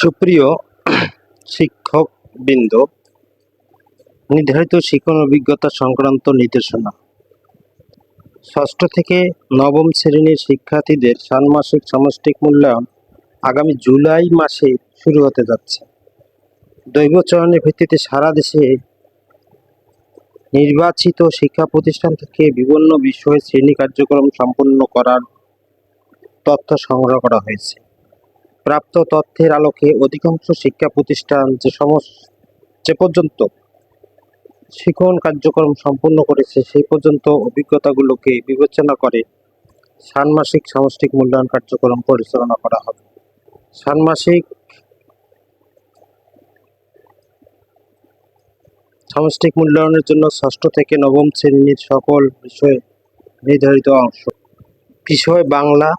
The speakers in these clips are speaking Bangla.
সুপ্রিয় শিক্ষকবৃন্দ, নির্ধারিত শিক্ষণ অভিজ্ঞতা সংক্রান্ত নির্দেশনা। ষষ্ঠ থেকে নবম শ্রেণির শিক্ষার্থীদের ষান্মাসিক সামষ্টিক মূল্যায়ন আগামী জুলাই মাসে শুরু হতে যাচ্ছে। দৈব চয়নের ভিত্তিতে সারা দেশে নির্বাচিত শিক্ষা প্রতিষ্ঠান থেকে বিভিন্ন বিষয়ে শ্রেণি কার্যক্রম সম্পন্ন করার তথ্য সংগ্রহ করা হয়েছে। প্রাপ্ত তথ্যের আলোকে অধিকাংশ শিক্ষা প্রতিষ্ঠান যে সমস্ত যে পর্যন্ত শিক্ষণ কার্যক্রম সম্পূর্ণ করেছে, সেই পর্যন্ত অভিজ্ঞতাগুলোকে বিবেচনা করে ষান্মাসিক সামষ্টিক মূল্যায়ন কার্যক্রম পরিচালনা করা হবে। ষান্মাসিক সামষ্টিক মূল্যায়নের জন্য ষষ্ঠ থেকে নবম শ্রেণির সকল বিষয়ে নির্ধারিত অংশ। বিষয় বাংলা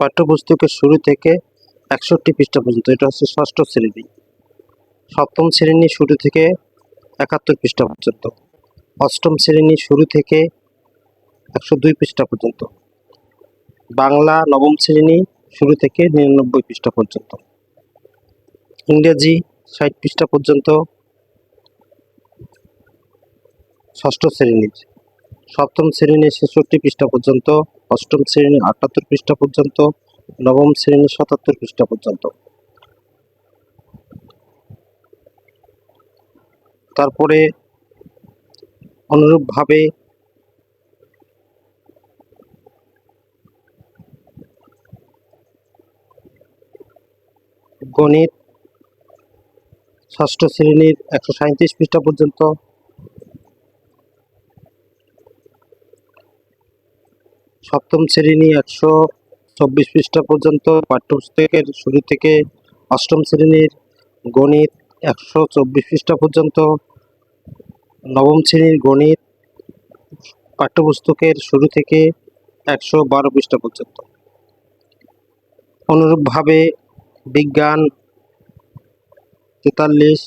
পাঠ্যপুস্তকের শুরু থেকে একষট্টি পৃষ্ঠা পর্যন্ত। এটা হচ্ছে ষষ্ঠ শ্রেণি। সপ্তম শ্রেণি শুরু থেকে একাত্তর পৃষ্ঠা পর্যন্ত। অষ্টম শ্রেণি শুরু থেকে একশো দুই পৃষ্ঠা পর্যন্ত। বাংলা নবম শ্রেণি শুরু থেকে নিরানব্বই পৃষ্ঠা পর্যন্ত। ইংরেজি ষাট পৃষ্ঠা পর্যন্ত। ষষ্ঠ শ্রেণির সপ্তম শ্রেণির ছেষট্টি পৃষ্ঠা পর্যন্ত, অষ্টম শ্রেণির আটাত্তর পৃষ্ঠা পর্যন্ত, নবম শ্রেণির সাতাত্তর পৃষ্ঠা পর্যন্ত। তারপরে অনুরূপভাবে গণিত ষষ্ঠ শ্রেণির একশো সাঁত্রিশ পৃষ্ঠা পর্যন্ত সপ্তম শ্রেণি একশো চব্বিশ পৃষ্ঠা পর্যন্ত পাঠ্যপুস্তকের শুরু থেকে অষ্টম শ্রেণির গণিত একশো চব্বিশ পৃষ্ঠা পর্যন্ত, নবম শ্রেণির গণিত পাঠ্যপুস্তকের শুরু থেকে একশো বারো পৃষ্ঠা পর্যন্ত। অনুরূপভাবে বিজ্ঞান তেতাল্লিশ,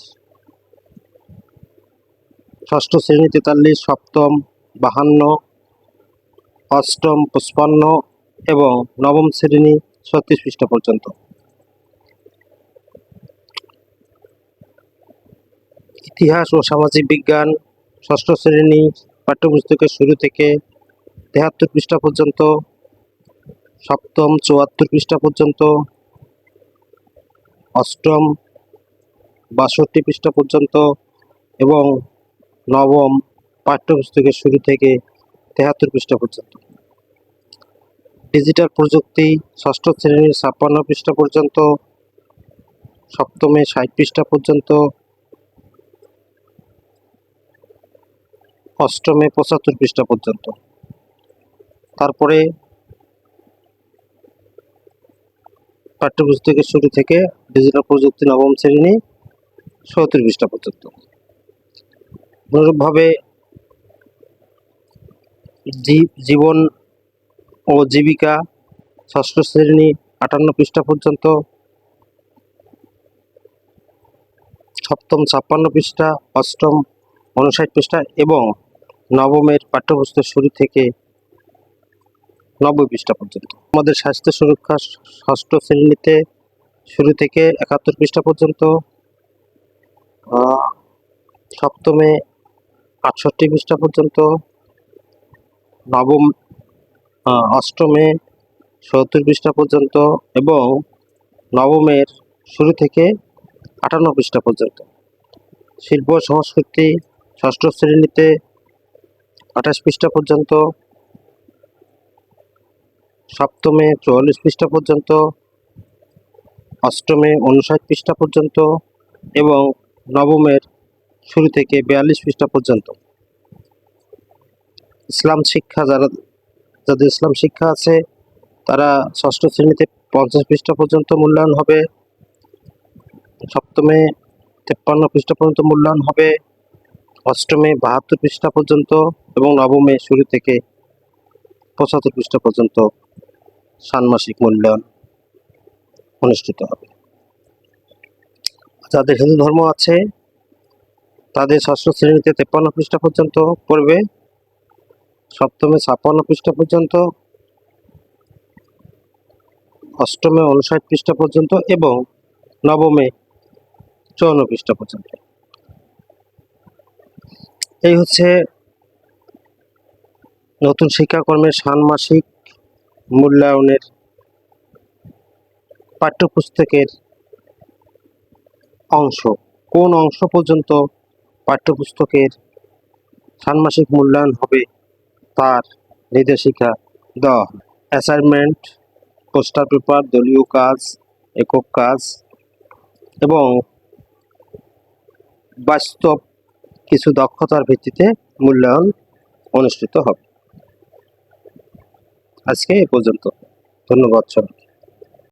ষষ্ঠ শ্রেণি তেতাল্লিশ, সপ্তম, বাহান্ন অষ্টম পঁচপান্ন এবং নবম শ্রেণি ছত্রিশ পৃষ্ঠা পর্যন্ত। ইতিহাস ও সামাজিক বিজ্ঞান ষষ্ঠ শ্রেণি পাঠ্যপুস্তকের শুরু থেকে তেহাত্তর পৃষ্ঠা পর্যন্ত, সপ্তম চুয়াত্তর পৃষ্ঠা পর্যন্ত, অষ্টম বাষট্টি পৃষ্ঠা পর্যন্ত এবং নবম পাঠ্যপুস্তকের শুরু থেকে তেহাত্তর পৃষ্ঠা পর্যন্ত। ডিজিটাল প্রযুক্তি, ষষ্ঠ শ্রেণির ছাপ্পান্ন পৃষ্ঠা পর্যন্ত, সপ্তমে ষাট পৃষ্ঠা পর্যন্ত, অষ্টমে পঁচাত্তর পৃষ্ঠা পর্যন্ত। তারপরে পাঠ্যপুস্তকের শুরু থেকে ডিজিটাল প্রযুক্তি নবম শ্রেণি সত্তর পৃষ্ঠা পর্যন্ত। অনুরূপভাবে জীবন ও জীবিকা ষষ্ঠ শ্রেণি, আটান্ন পৃষ্ঠা পর্যন্ত। সপ্তম, ছাপ্পান্ন পৃষ্ঠা, অষ্টম উনষাট পৃষ্ঠা এবং নবমের পাঠ্যপুস্তক শুরু থেকে নব্বই পৃষ্ঠা পর্যন্ত। আমাদের স্বাস্থ্য সুরক্ষা ষষ্ঠ শ্রেণীতে শুরু থেকে একাত্তর পৃষ্ঠা পর্যন্ত। সপ্তমে আটষট্টি পৃষ্ঠা পর্যন্ত। নবম অষ্টমে সত্তর পৃষ্ঠা পর্যন্ত এবং নবমের শুরু থেকে আটান্ন পৃষ্ঠা পর্যন্ত। শিল্প সংস্কৃতি ষষ্ঠ শ্রেণীতে আঠাশ পৃষ্ঠা পর্যন্ত, সপ্তমে চুয়াল্লিশ পৃষ্ঠা পর্যন্ত, অষ্টমে উনষাট পৃষ্ঠা পর্যন্ত এবং নবমের শুরু থেকে বিয়াল্লিশ পৃষ্ঠা পর্যন্ত। ইসলাম শিক্ষা, যারা, যাদের ইসলাম শিক্ষা আছে, তারা ষষ্ঠ শ্রেণীতে পঞ্চাশ পৃষ্ঠা পর্যন্ত মূল্যায়ন হবে, সপ্তমে তেপ্পান্ন পৃষ্ঠা পর্যন্ত মূল্যায়ন হবে, অষ্টমে বাহাত্তর পৃষ্ঠা পর্যন্ত এবং নবমে শুরু থেকে পঁচাত্তর পৃষ্ঠা পর্যন্ত ষান্মাসিক মূল্যায়ন অনুষ্ঠিত হবে। যাদের হিন্দু ধর্ম আছে, তাদের ষষ্ঠ শ্রেণীতে তেপ্পান্ন পৃষ্ঠা পর্যন্ত পড়বে সপ্তমে ছাপ্পান্ন পৃষ্ঠা পর্যন্ত, অষ্টমে উনষাট পৃষ্ঠা পর্যন্ত এবং নবমে চৌন্ন পৃষ্ঠা পর্যন্ত। এই হচ্ছে নতুন শিক্ষাকর্মের ষান্মাসিক মূল্যায়নের পাঠ্যপুস্তকের অংশ। কোন অংশ পর্যন্ত পাঠ্যপুস্তকের ষান্মাসিক মূল্যায়ন হবে? তার নির্দেশিকা, দ অ্যাসাইনমেন্ট পোস্টার পেপার দলীয় কাজ, একক কাজ এবং বাস্তব কিছু দক্ষতার ভিত্তিতে মূল্যায়ন অনুষ্ঠিত হবে। আজকে এ পর্যন্ত। ধন্যবাদ সবাইকে।